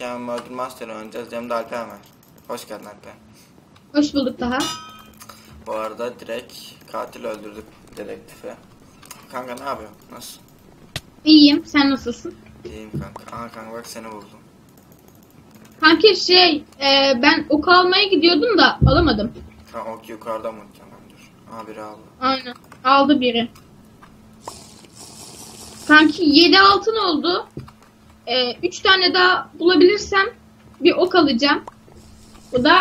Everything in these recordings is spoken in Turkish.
mantıken Murder Master oynayacağız. Cem de Alper. Hoş geldin Alper. Hoş bulduk daha. Bu arada direkt katil öldürdük dedektife. Kanka ne yapıyorsun? Nasıl? İyiyim. Sen nasılsın? İyiyim kanka. Aha kanka bak seni buldum. Kanki şey e, ben ok almaya gidiyordum da alamadım. Ha ok yukarıda muhtemelen dur. Aha biri aldı. Aynen. Aldı biri. Kanki 7 altın oldu. 3 tane daha bulabilirsem bir ok alacağım. Bu da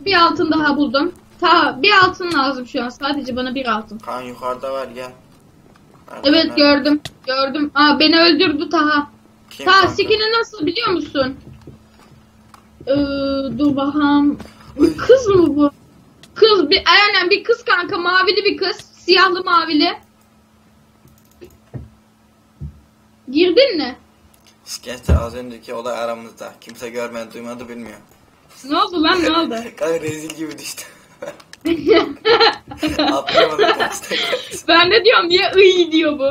bir altın daha buldum. Ta bir altın lazım şu an. Sadece bana bir altın. Kan yukarıda var gel. Nerede, Evet nerede? gördüm. Gördüm. Aa beni öldürdü Taha. Kim Taha skini nasıl biliyor musun? Ee, dur bakalım. Kız mı bu? Kız bir aynen bir kız kanka mavili bir kız. Siyahlı mavili. Girdin mi? Sketch'te az önceki olay aramızda. Kimse görmedi, duymadı, bilmiyor. Ne oldu lan ne oldu? Kanka rezil gibi düştü. Atlayamadım kaçta ben de diyorum niye ıy diyor bu.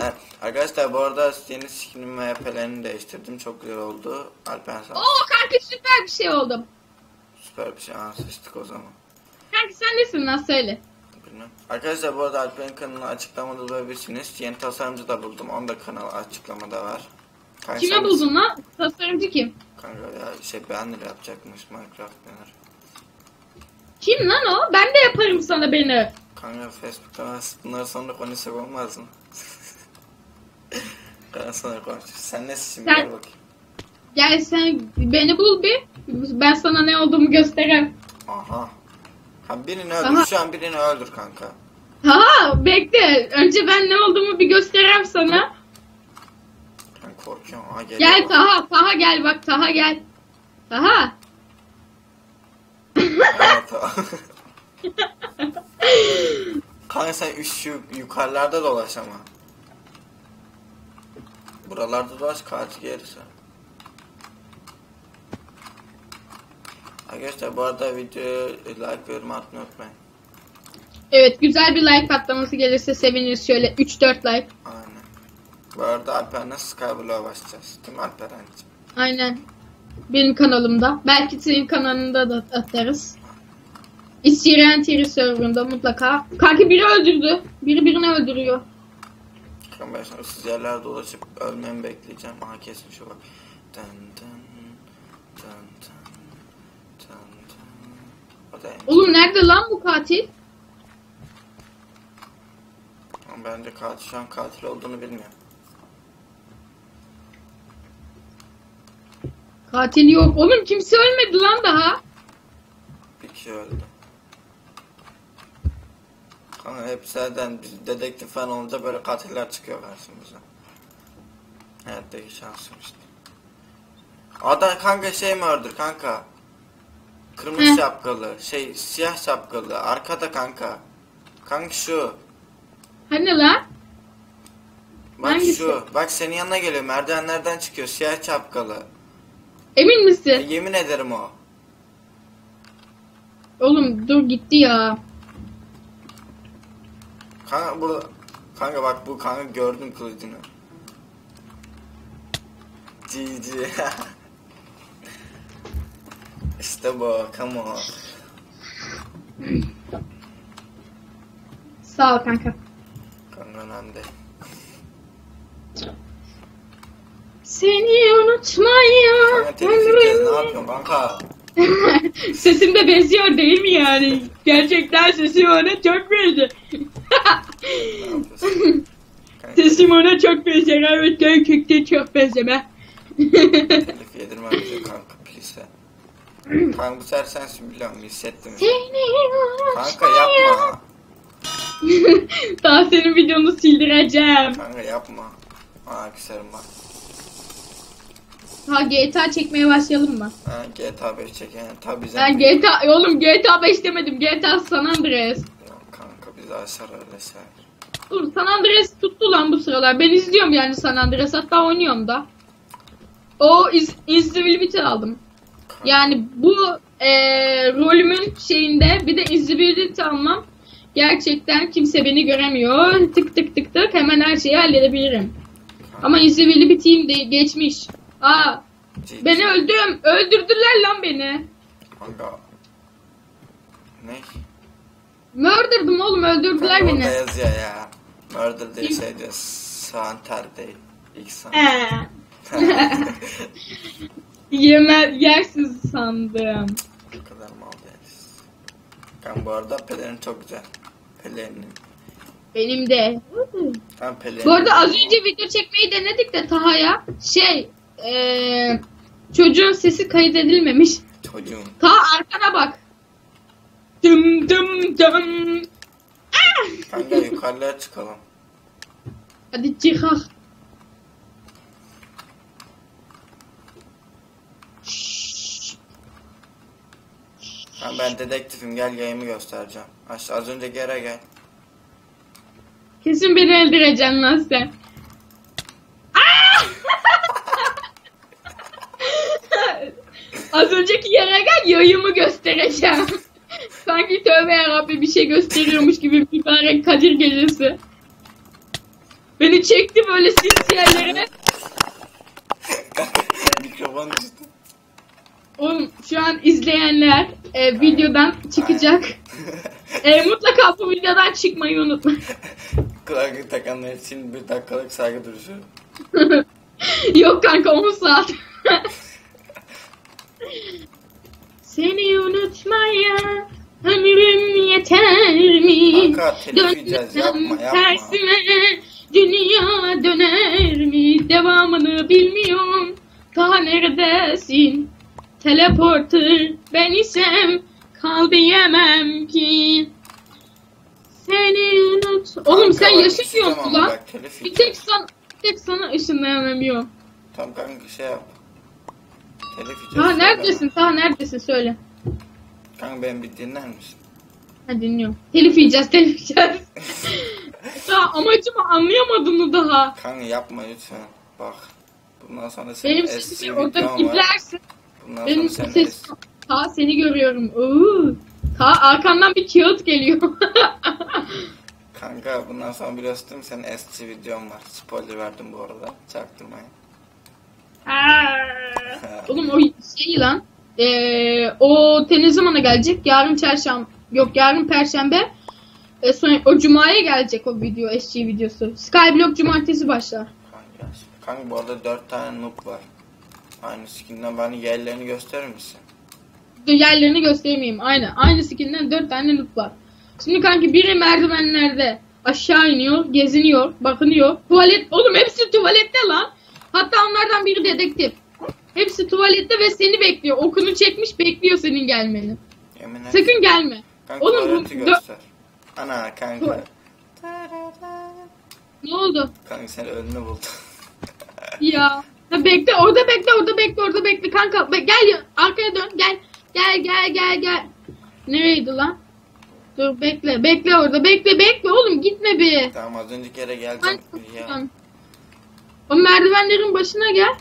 Evet, arkadaşlar bu arada yeni skinim ve HP'lerini değiştirdim. Çok güzel oldu. Alper sağ. Oo kanka süper bir şey oldu. Süper bir şey. Aa, sıçtık o zaman. Kanka sen nesin lan söyle. Bilmem. Arkadaşlar bu arada Alper'in kanalını açıklamada bulabilirsiniz. Yeni tasarımcı da buldum. Onu da kanal açıklamada var. Kime sen- buldun lan? Tasarımcı kim? Kanka ya şey banner yapacakmış Minecraft banner. Kim lan o? Ben de yaparım sana beni. Kanka Facebook'ta bunları sonra konuşsak olmaz mı? Kanka sonra konuşuruz. Sen nesin şimdi? Sen- bakayım. Gel sen beni bul bir. Ben sana ne olduğumu göstereyim. Aha. Ha birini öldür. Aha. Şu an birini öldür kanka. Ha bekle. Önce ben ne olduğumu bir göstereyim sana. Korkuyorum. Aha geliyor. Gel bak. Taha. Taha gel bak Taha gel. Taha. Evet. Kanka sen üst şu yukarılarda dolaş ama. Buralarda dolaş katil gelirse. Arkadaşlar bu arada videoya like ve yorum atmayı unutmayın. evet güzel bir like patlaması gelirse seviniriz. Şöyle 3-4 like. Aynen. Bu arada Alper'le Skyblock'a başlayacağız. Değil mi Alper anneciğim? Aynen. Benim kanalımda. Belki senin kanalında da atarız. İstiren Tiri serverında mutlaka. Kanki biri öldürdü. Biri birini öldürüyor. Kanka ben şimdi ıssız yerlerde dolaşıp ölmemi bekleyeceğim. Aha kesin şu bak. Dın dın dın dın dın dın. O da Oğlum nerede lan bu katil? Ama bence katil şu an katil olduğunu bilmiyor. Katil yok. Oğlum kimse ölmedi lan daha. Bir kişi öldü. Kanka hep zaten biz dedektif falan olunca böyle katiller çıkıyor karşımıza. Hayattaki şansım işte. Adam kanka şey mi öldür kanka? Kırmızı Hı. şapkalı, şey siyah şapkalı, arkada kanka. Kanka şu. Hani lan? Bak Hangisi? şu. Bak senin yanına geliyor. Merdivenlerden çıkıyor. Siyah şapkalı. Emin misin? yemin ederim o. Oğlum dur gitti ya. Kanka burada kanka bak bu kanka gördüm kılıcını. GG. işte bu, come on. Sağ ol kanka. Kanka önemli değil. Seni unutmayı. Kanka telif ne yapıyorsun kanka? Sesim de benziyor değil mi yani? Gerçekten sesim ona çok benziyor. Ne yapıyorsun? Kanka sesim ona çok benziyor. Evet gerçekten çok benzeme. telif yedirmem bize kanka please. Kanka bu sefer sensin biliyorum hissettim. Seni Kanka yapma. Daha senin videonu sildireceğim. Kanka yapma. Aa küserim bak. Ha GTA çekmeye başlayalım mı? Ha, GTA 5 çeken tabi Ben GTA oğlum GTA 5 demedim. GTA San Andreas. Yok kanka biz aşağı öyle şey. Dur San Andreas tuttu lan bu sıralar. Ben izliyorum yani San Andreas hatta oynuyorum da. O iz, Invisibility aldım. Yani bu eee rolümün şeyinde bir de Invisibility almam. Gerçekten kimse beni göremiyor. Tık tık tık tık hemen her şeyi halledebilirim. Ama Invisibility'im de geçmiş. Aa Cid. Ben öldüm. Öldürdüler lan beni. Kanka. Ne? Murder'dım oğlum öldürdüler Kanka orada beni. yazıyor ya. Murder değil şey diyor. Santer değil. İlk san. Ee. Yeme, yersiz sandım. Bu kadar mal değiliz. Kanka bu arada pelerin çok güzel. Pelerin. Benim de. Tam pelerin. Bu arada az önce video çekmeyi denedik de Taha'ya şey eee çocuğun sesi kaydedilmemiş. Çocuğun. Taha arkana bak. Dım dım dım. Ah! Kanka yukarıya çıkalım. Hadi çıkak. Kanka ben dedektifim gel yayımı göstereceğim. Aşağı az önce yere gel. Kesin beni öldüreceksin lan sen. Ah! Az önceki yere gel yayımı göstereceğim. Sanki tövbe yarabbi bir şey gösteriyormuş gibi mübarek Kadir gecesi. Beni çekti böyle sis yerlere. Mikrofon düştü. Oğlum şu an izleyenler e, videodan çıkacak. E, mutlaka bu videodan çıkmayı unutmayın. Kulaklık takanlar için bir dakikalık saygı duruşu. Yok kanka 10 saat. Seni unutmaya ömrüm yeter mi? Yapma. tersime dünya döner mi? Devamını bilmiyorum. Ta neredesin? Teleporter ben isem kal diyemem ki. Seni unut. Oğlum sen Kanka, bak, yaşamıyor musun lan? Bir tek sana, bir tek sana ışınlayamıyorum. Tamam kanka şey yap. Telif yiyeceğiz. Söyle. neredesin? Ta neredesin? Söyle. Kanka beni bir dinler misin? Ha dinliyorum. Telif yiyeceğiz, telif yiyeceğiz. daha amacımı anlayamadın mı daha? Kanka yapma lütfen. Bak. Bundan sonra senin Benim sesimi orada var. izlersin. Bundan Benim sonra senin ses... Ta seni görüyorum. Oo. Ta arkandan bir kağıt geliyor. Kanka bundan sonra biliyorsun senin eski videon var. Spoiler verdim bu arada. Çaktırmayın. Aa. Oğlum o şey lan. Ee, o te ne zamana gelecek? Yarın çarşamba. Yok yarın perşembe. E, sonra o cumaya gelecek o video, SG videosu. Skyblock cumartesi başlar. Kanka, kanka bu arada 4 tane noob var. Aynı skinden bana yerlerini gösterir misin? yerlerini göstermeyeyim. Aynı. Aynı skinden dört tane noob var. Şimdi kanki biri merdivenlerde aşağı iniyor, geziniyor, bakınıyor. Tuvalet, oğlum hepsi tuvalette lan. Hatta onlardan biri dedektif. Hepsi tuvalette ve seni bekliyor. Okunu çekmiş bekliyor senin gelmeni. Yemin et. Sakın gelme. Kanka Oğlum bu göster. Ana kanka. Ne oldu? Kanka sen önünü buldun. Ya. Ha, bekle orada bekle orada bekle orada bekle kanka. Be- gel ya, arkaya dön gel. Gel gel gel gel. Nereydi lan? Dur bekle bekle orada bekle bekle oğlum gitme bir. tamam az önceki yere Ben geleceğim. Ya, O merdivenlerin başına gel.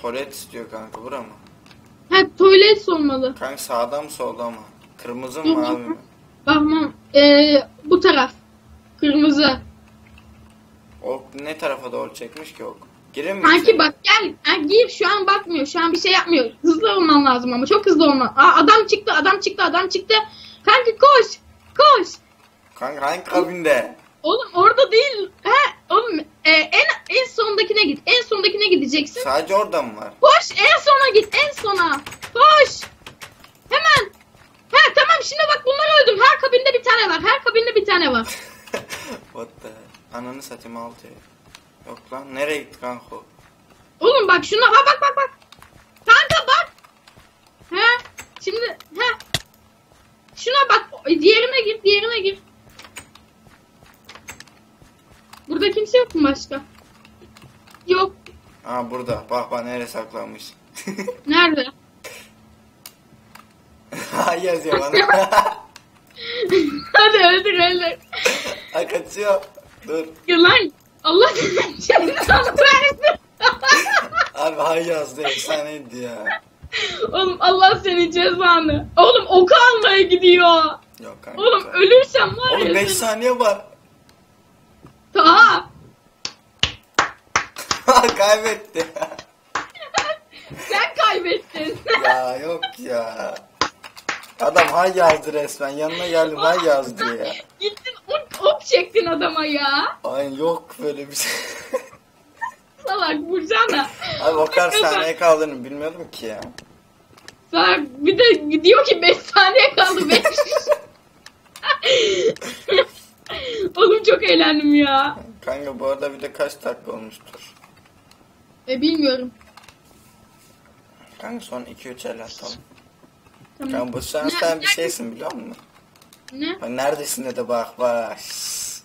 Tuvalet istiyor kanka bura mı? Ha tuvalet olmalı. Kanka sağda mı solda mı? Kırmızı mı mavi mi? Bakmam. Ee, bu taraf. Kırmızı. Ok ne tarafa doğru çekmiş ki ok? Girin mi? Kanki içeri? bak gel. Ha, gir şu an bakmıyor. Şu an bir şey yapmıyor. Hızlı olman lazım ama çok hızlı olman. Aa, adam çıktı adam çıktı adam çıktı. Kanki koş. Koş. Kanka hangi kabinde? Oğlum orada değil. E, en en sondakine git. En sondakine gideceksin. Sadece orada mı var? Koş en sona git en sona. Koş. Hemen. He tamam şimdi bak bunları öldüm. Her kabinde bir tane var. Her kabinde bir tane var. What the? Ananı satayım altı. Yok lan nereye gitti kanka? Oğlum bak şuna bak bak bak bak. Kanka bak. He şimdi he. Şuna bak. Diğerine gir diğerine gir. Burada kimse yok mu başka? Yok. Aa burada. Bak bak nereye saklanmış. Nerede? Ay yazıyor bana. Hadi öldür öldür. Ay kaçıyor. Dur. Lan Allah cezanı versin. Abi hay yazdı efsaneydi ya. Oğlum Allah senin cezanı. Oğlum oku almaya gidiyor. Yok kanka. Oğlum ölürsem var Oğlum ya. 5 seni- saniye var. Taha. Kaybetti. Sen kaybettin. Ya yok ya. Adam hay yazdı resmen. Yanına geldim hay yazdı ya. Gittin ok, ok çektin adama ya. Ay yok böyle bir şey. Salak vursana. Abi o kadar saniye kaldığını bilmiyordum ki ya. Salak bir de diyor ki 5 saniye kaldı 5. Oğlum çok eğlendim ya. Kanka bu arada bir de kaç dakika olmuştur? E bilmiyorum. Kanka son 2-3 el atalım. Tamam. Kanka bu sen sen bir şeysin biliyor musun? Ne? Bak neredesin de bak bak. Şşş.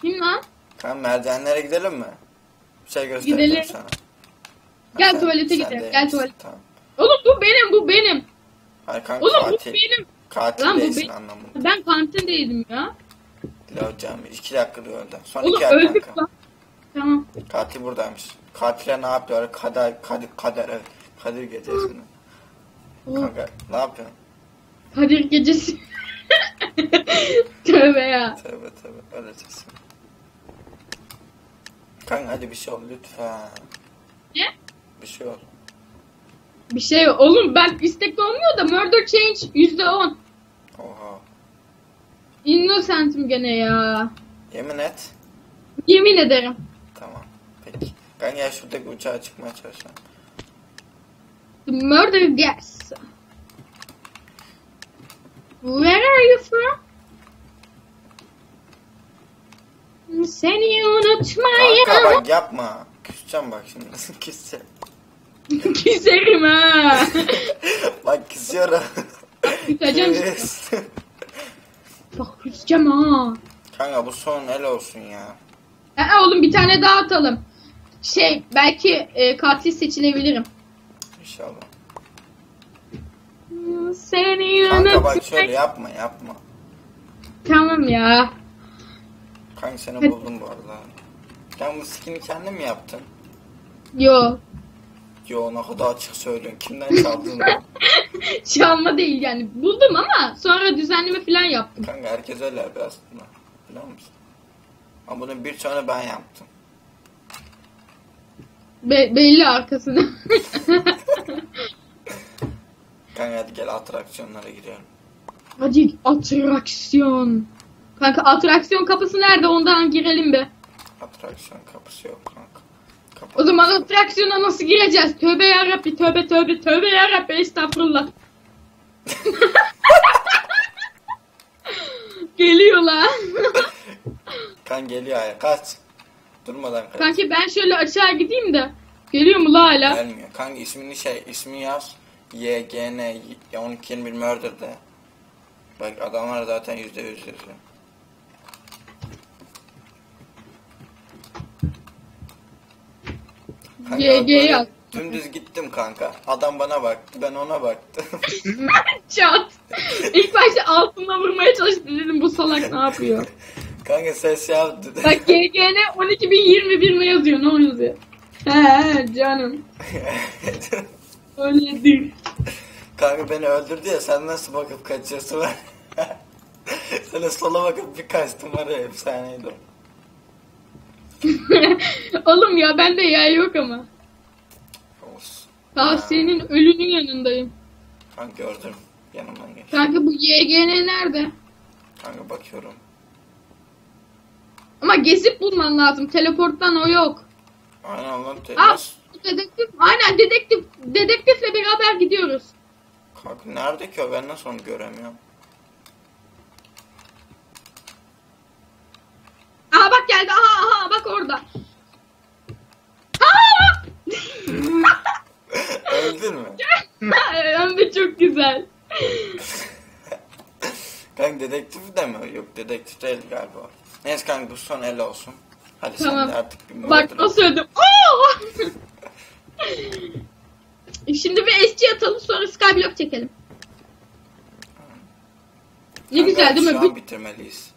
Kim lan? Kanka merdivenlere gidelim mi? Bir şey göstereceğim Gidelim. sana. Gel Sen- tuvalete sen gidelim, de- gel tuvalete. Tamam. Oğlum bu benim bu benim. Hayır kanka Oğlum bu katil. benim. Katil Lan bu değilsin benim. anlamında. Ben kantindeydim ya. Dila hocam 2 dakika diyor orada. Son Oğlum 2 el öldük kanka. lan. Tamam. Katil buradaymış. Katile ne yapıyor? Kader, kadir, kader, evet. Kadir. Oğlum, Kanka ne yapıyorsun? Kadir gecesi. Tövbe ya. Tövbe tövbe öğretesin. Kanka hadi bir şey ol lütfen. Ne? Bir şey ol. Bir şey. Oğlum ben istekli olmuyor da murder change %10. Oha. Innocent'im gene ya. Yemin et. Yemin ederim. Tamam. Peki. Kanka ya şuradaki uçağa çıkmaya çalışıyorum. The murder yes. Where are you from? Seni Kanka unutmayın. bak yapma. Küseceğim bak şimdi. Küseceğim. Küserim ha. bak küsüyorum. Küseceğim. Bak küseceğim ha. Kanka bu son el olsun ya. Aa, oğlum bir tane daha atalım. Şey belki e, katil seçilebilirim. İnşallah. Seni Kanka bak şöyle yapma yapma. Tamam ya. Kanka seni buldum bu arada. Sen bu skin'i kendin mi yaptın? Yo. Yo ne kadar açık söylüyorsun. Kimden çaldın? Çalma değil yani. Buldum ama sonra düzenleme falan yaptım. Kanka herkes öyle yapıyor aslında. Biliyor musun? Ama bunun birçoğunu ben yaptım. Be- belli arkasını. Kanka hadi gel atraksiyonlara girelim. Hadi atraksiyon. Kanka atraksiyon kapısı nerede ondan girelim be. Atraksiyon kapısı yok kanka. O zaman atraksiyona nasıl gireceğiz? Tövbe yarabbi tövbe tövbe tövbe yarabbi estağfurullah. Geliyor lan. Kan geliyor ya kaç. Durmadan kaç. Kanki ben şöyle aşağı gideyim de. Geliyor mu la hala? Gelmiyor. Kanka ismini şey ismini yaz. YGN 1221 Murder de. Bak adamlar zaten yüzde yüz yazıyor. Kanka YG böyle yaz. Dümdüz gittim kanka. Adam bana baktı, ben ona baktım. Çat. İlk başta altına vurmaya çalıştı dedim bu salak ne yapıyor? kanka ses yaptı. Bak GGN 12021 ne yazıyor ne yazıyor? He canım öyledir. kanka beni öldürdü ya sen nasıl bakıp kaçıyorsun ben? Sana sola bakıp bir kaçtım var ya efsaneydi. Oğlum ya bende yay yok ama. Olsun. Daha senin ölünün yanındayım. Kanka gördüm. Yanımdan geç. Kanka bu YGN nerede? Kanka bakıyorum. Ama gezip bulman lazım. Teleporttan o yok. Aynen lan. Aa, bu dedektif. Aynen dedektif. Dedektifle beraber gidiyoruz. Kanka nerede ki o? Ben nasıl onu göremiyorum? Aha bak geldi. Aha Aa! Öldün mü? Hem de çok güzel. Kanka dedektif de mi? Yok dedektif değil galiba. Neyse kanka bu son el olsun. Hadi Tamam. sen de artık bir Bak ol. nasıl öldüm. Şimdi bir SC atalım sonra skyblock çekelim. Ne Kanka, güzel değil mi? Şu an bitirmeliyiz.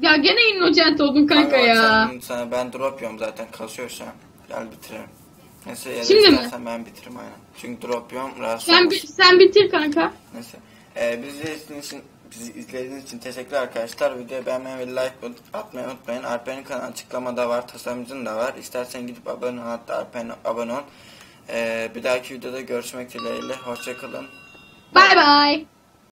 Ya gene innocent oldun kanka ya. Sen, sana ben drop yiyorum zaten kasıyor şu an. Gel bitirelim. Neyse ya da Şimdi mi? istersen ben bitireyim aynen. Çünkü drop yiyorum rahatsız Sen, bi- sen bitir kanka. Neyse. Ee, bizi izlediğiniz için bizi izlediğiniz için teşekkürler arkadaşlar. Videoyu beğenmeyi ve like atmayı unutmayın. Alper'in kanalı açıklamada var. Tasarımcının da var. İstersen gidip abone ol. Hatta Alper'in abone ol. Ee, bir dahaki videoda görüşmek dileğiyle. Hoşçakalın. Bay bay.